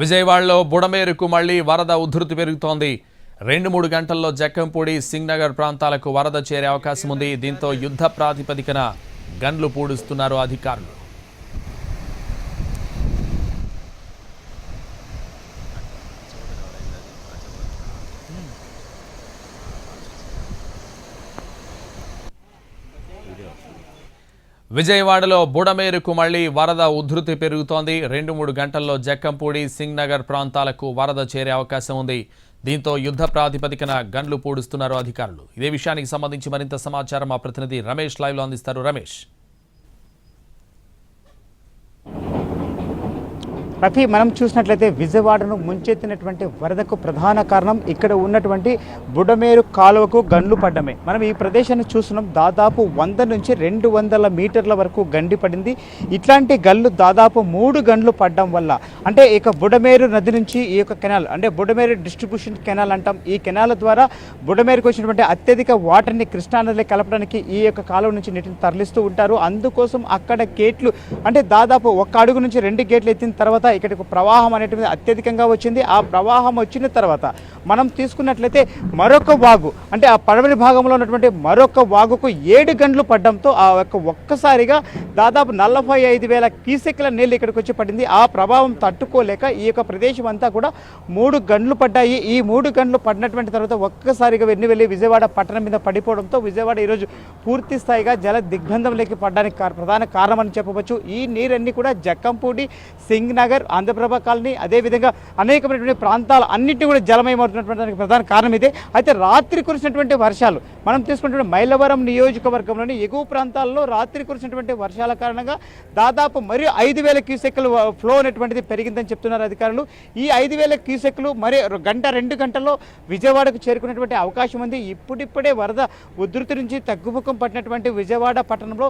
విజయవాడలో బుడమేరుకు మళ్ళీ వరద ఉధృతి పెరుగుతోంది. రెండు మూడు గంటల్లో జక్కంపూడి సింగ్నగర్ ప్రాంతాలకు వరద చేరే అవకాశం ఉంది దీంతో యుద్ధ ప్రాతిపదికన గన్లు పూడుస్తున్నారు అధికారులు. విజయవాడలో బుడమేరుకు మళ్ళీ వరద ఉధృతి పెరుగుతోంది. రెండు మూడు గంటల్లో జక్కంపూడి సింగ్నగర్ ప్రాంతాలకు వరద చేరే అవకాశం ఉంది. దీంతో యుద్ధ ప్రాతిపదికన గన్లు పూడుస్తున్నారు అధికారులు. ఇదే విషయానికి సంబంధించి మరింత సమాచారం మా ప్రతినిధి రమేష్ లైవ్లో అందిస్తారు. రమేష్. రఫీ మనం చూసినట్లయితే విజయవాడను ముంచెత్తినటువంటి వరదకు ప్రధాన కారణం ఇక్కడ ఉన్నటువంటి బుడమేరు కాలువకు గండ్లు పడ్డమే. మనం ఈ ప్రదేశాన్ని చూస్తున్నాం. దాదాపు వంద నుంచి రెండు వందల మీటర్ల వరకు గండి పడింది. ఇట్లాంటి గళ్ళు దాదాపు మూడు గండ్లు పడడం వల్ల అంటే ఇక బుడమేరు నది నుంచి ఈ యొక్క కెనాల్ అంటే బుడమేరు డిస్ట్రిబ్యూషన్ కెనాల్ అంటాం. ఈ కెనాల్ ద్వారా బుడమేరుకు వచ్చినటువంటి అత్యధిక వాటర్ని కృష్ణానదిలో కలపడానికి ఈ యొక్క కాలువ నుంచి నీటిని తరలిస్తూ ఉంటారు. అందుకోసం అక్కడ గేట్లు అంటే దాదాపు ఒక్క అడుగు నుంచి రెండు గేట్లు ఎత్తిన తర్వాత ఇక్కడికి ప్రవాహం అనేటువంటిది అత్యధికంగా వచ్చింది. ఆ ప్రవాహం వచ్చిన తర్వాత మనం తీసుకున్నట్లయితే మరొక వాగు అంటే ఆ పడమటి భాగంలో ఉన్నటువంటి మరొక వాగుకు ఏడు గంటలు పడడంతో ఆ యొక్క ఒక్కసారిగా దాదాపు నలభై ఐదు వేల కీసెక్ల నీళ్ళు ఇక్కడికి వచ్చి పడింది. ఆ ప్రభావం తట్టుకోలేక ఈ యొక్క ప్రదేశం అంతా కూడా మూడు గంటలు పడ్డాయి. ఈ మూడు గంటలు పడినటువంటి తర్వాత ఒక్కసారిగా వెన్ను వెళ్ళి విజయవాడ పట్టణం మీద పడిపోవడంతో విజయవాడ ఈరోజు పూర్తి స్థాయిగా జల దిగ్బంధంలోకి పడడానికి ప్రధాన కారణం అని చెప్పవచ్చు. ఈ నీరన్నీ కూడా జక్కంపూడి సింగ్ నగర్ ఆంధ్రప్రభ కాలనీ అదేవిధంగా అనేకమైనటువంటి ప్రాంతాలు అన్నింటి కూడా జలమయమవుతున్నటువంటి దానికి ప్రధాన కారణం ఇదే. అయితే రాత్రి కురిసినటువంటి వర్షాలు మనం తీసుకున్నటువంటి మైలవరం నియోజకవర్గంలోని ఎగువ ప్రాంతాల్లో రాత్రి కురిసినటువంటి వర్షాల కారణంగా దాదాపు మరి ఐదు వేల క్యూసెక్లు ఫ్లో అనేటువంటిది పెరిగిందని చెప్తున్నారు అధికారులు. ఈ ఐదు వేల క్యూసెక్లు మరి గంట రెండు గంటల్లో విజయవాడకు చేరుకునేటువంటి అవకాశం ఉంది. ఇప్పుడిప్పుడే వరద ఉధృతి నుంచి తగ్గుముఖం పట్టినటువంటి విజయవాడ పట్టణంలో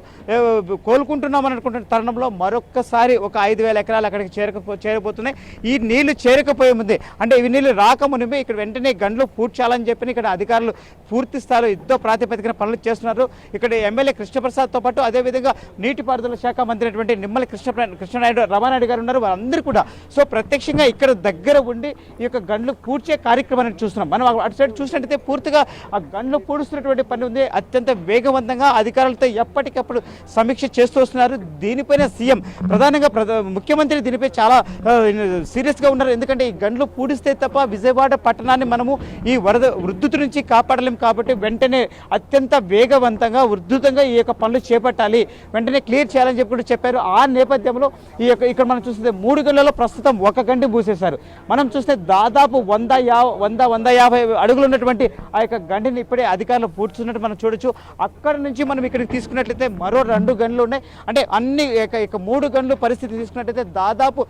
కోలుకుంటున్నామని అనుకుంటున్న తరుణంలో మరొక్కసారి ఒక ఐదు వేల ఎకరాలు అక్కడికి చేరకపో చేరబోతున్నాయి. ఈ నీళ్ళు చేరకపోయే ముందే అంటే ఇవి నీళ్ళు రాకమునిపే ఇక్కడ వెంటనే గండ్లు పూడ్చాలని చెప్పి ఇక్కడ అధికారులు పూర్తి స్థాయిలో యుద్ధ ప్రాతిపదికన పనులు చేస్తున్నారు. ఇక్కడ ఎమ్మెల్యే కృష్ణప్రసాద్తో పాటు అదేవిధంగా నీటిపారుదల శాఖ మంత్రి అయినటువంటి నిమ్మల కృష్ణ కృష్ణనాయుడు రమానాయుడు గారు ఉన్నారు. వారందరూ కూడా. సో ప్రత్యక్షంగా ఇక్కడ దగ్గర ఉండి ఈ యొక్క గండ్లు పూడ్చే కార్యక్రమాన్ని చూస్తున్నాం. మనం అటు సైడ్ చూసినట్టయితే పూర్తిగా ఆ గండ్లు పూడుస్తున్నటువంటి పని ఉంది. అత్యంత వేగవంతంగా అధికారులతో ఎప్పటికప్పుడు సమీక్ష చేస్తూ వస్తున్నారు. దీనిపైన సీఎం ప్రధానంగా ప్రధా- ముఖ్యమంత్రి దీనిపై చాలా చాలా సీరియస్గా ఉన్నారు. ఎందుకంటే ఈ గండ్లు పూడిస్తే తప్ప విజయవాడ పట్టణాన్ని మనము ఈ వరద ఉద్ధృతి నుంచి కాపాడలేం కాబట్టి వెంటనే అత్యంత వేగవంతంగా ఉద్ధృతంగా ఈ యొక్క పనులు చేపట్టాలి. వెంటనే క్లియర్ చేయాలని చెప్పి కూడా చెప్పారు. ఆ నేపథ్యంలో ఈ యొక్క ఇక్కడ మనం చూస్తే మూడు గంటలలో ప్రస్తుతం ఒక గంట మూసేశారు. మనం చూస్తే దాదాపు వంద యా వంద వంద యాభై అడుగులు ఉన్నటువంటి ఆ యొక్క గంటిని ఇప్పుడే అధికారులు పూడ్చున్నట్టు మనం చూడొచ్చు. అక్కడ నుంచి మనం ఇక్కడికి తీసుకున్నట్లయితే మరో రెండు గంటలు ఉన్నాయి. అంటే అన్ని ఇక- మూడు గంటలు పరిస్థితి తీసుకున్నట్లయితే దాదాపు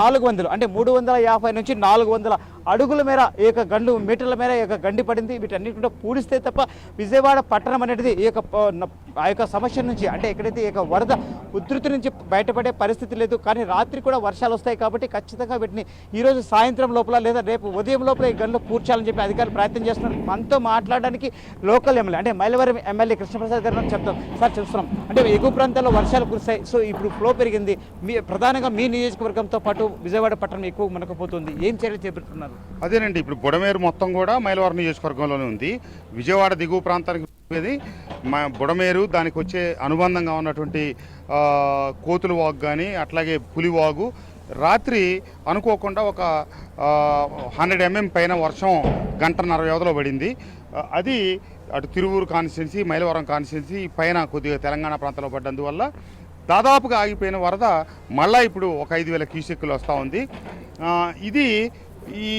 నాలుగు వందలు. అంటే మూడు వందల యాభై నుంచి నాలుగు వందల అడుగుల మేర ఈ యొక్క గండు మీటర్ల మేర ఈ యొక్క గండి పడింది. వీటన్నిటి కూడా పూడిస్తే తప్ప విజయవాడ పట్టణం అనేది ఈ యొక్క ఆ యొక్క సమస్య నుంచి అంటే ఎక్కడైతే ఈ యొక్క వరద ఉధృతి నుంచి బయటపడే పరిస్థితి లేదు. కానీ రాత్రి కూడా వర్షాలు వస్తాయి కాబట్టి ఖచ్చితంగా వీటిని ఈరోజు సాయంత్రం లోపల లేదా రేపు ఉదయం లోపల ఈ గన్లు పూడ్చాలని చెప్పి అధికారులు ప్రయత్నం చేస్తున్నారు. మనతో మాట్లాడడానికి లోకల్ ఎమ్మెల్యే అంటే మైలవరం ఎమ్మెల్యే కృష్ణప్రసాద్ గారు చెప్తాం సార్ చూస్తున్నాం. అంటే ఎగువ ప్రాంతాల్లో వర్షాలు కురిస్తాయి సో ఇప్పుడు ఫ్లో పెరిగింది. మీ ప్రధానంగా మీ నియోజకవర్గంతో పాటు విజయవాడ పట్టణం ఎక్కువ మనకపోతుంది ఏం చర్యలు చేపడుతున్నారు? అదేనండి ఇప్పుడు బుడమేరు మొత్తం కూడా మైలవరం నియోజకవర్గంలోనే ఉంది. విజయవాడ దిగువ ప్రాంతానికి మా బుడమేరు దానికి వచ్చే అనుబంధంగా ఉన్నటువంటి కోతుల వాగు కానీ అట్లాగే పులి వాగు రాత్రి అనుకోకుండా ఒక హండ్రెడ్ ఎంఎం పైన వర్షం గంటన్నర వ్యవధిలో పడింది. అది అటు తిరువూరు కాన్స్టిట్యున్సీ మైలవరం కాన్స్టిట్యున్సీ పైన కొద్దిగా తెలంగాణ ప్రాంతంలో పడ్డందువల్ల దాదాపుగా ఆగిపోయిన వరద మళ్ళా ఇప్పుడు ఒక ఐదు వేల క్యూసెక్కులు వస్తూ ఉంది. ఇది ఈ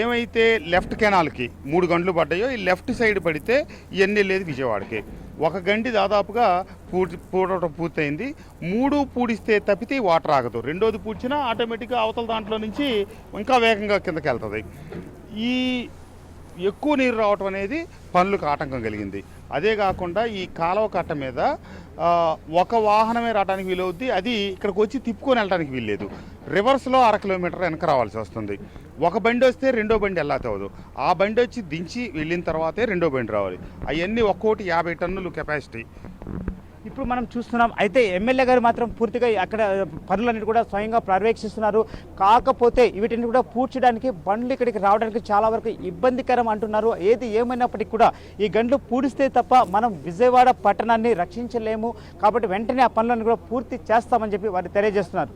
ఏమైతే లెఫ్ట్ కెనాల్కి మూడు గంటలు పడ్డాయో ఈ లెఫ్ట్ సైడ్ పడితే ఇవన్నీ వెళ్ళేది విజయవాడకి. ఒక గంటి దాదాపుగా పూడ్చి పూడటం పూర్తయింది. మూడు పూడిస్తే తప్పితే వాటర్ ఆగదు. రెండోది పూడ్చినా ఆటోమేటిక్గా అవతల దాంట్లో నుంచి ఇంకా వేగంగా కిందకి వెళ్తుంది ఈ ఎక్కువ నీరు రావటం అనేది పనులకు ఆటంకం కలిగింది. అదే కాకుండా ఈ కాలువ కట్ట మీద ఒక వాహనమే రావడానికి వీలవుద్ది అది ఇక్కడికి వచ్చి తిప్పుకొని వెళ్ళడానికి వీల్లేదు. రివర్స్లో అర కిలోమీటర్ వెనక రావాల్సి వస్తుంది. ఒక బండి వస్తే రెండో బండి వెళ్ళాతవదు ఆ బండి వచ్చి దించి వెళ్ళిన తర్వాతే రెండో బండి రావాలి. అవన్నీ ఒక్కోటి యాభై టన్నులు కెపాసిటీ ఇప్పుడు మనం చూస్తున్నాం అయితే ఎమ్మెల్యే గారు మాత్రం పూర్తిగా అక్కడ పనులన్నిటి కూడా స్వయంగా పర్యవేక్షిస్తున్నారు. కాకపోతే వీటిని కూడా పూడ్చడానికి బండ్లు ఇక్కడికి రావడానికి చాలా వరకు ఇబ్బందికరం అంటున్నారు. ఏది ఏమైనప్పటికీ కూడా ఈ గండ్లు పూడిస్తే తప్ప మనం విజయవాడ పట్టణాన్ని రక్షించలేము. కాబట్టి వెంటనే ఆ పనులను కూడా పూర్తి చేస్తామని చెప్పి వారు తెలియజేస్తున్నారు.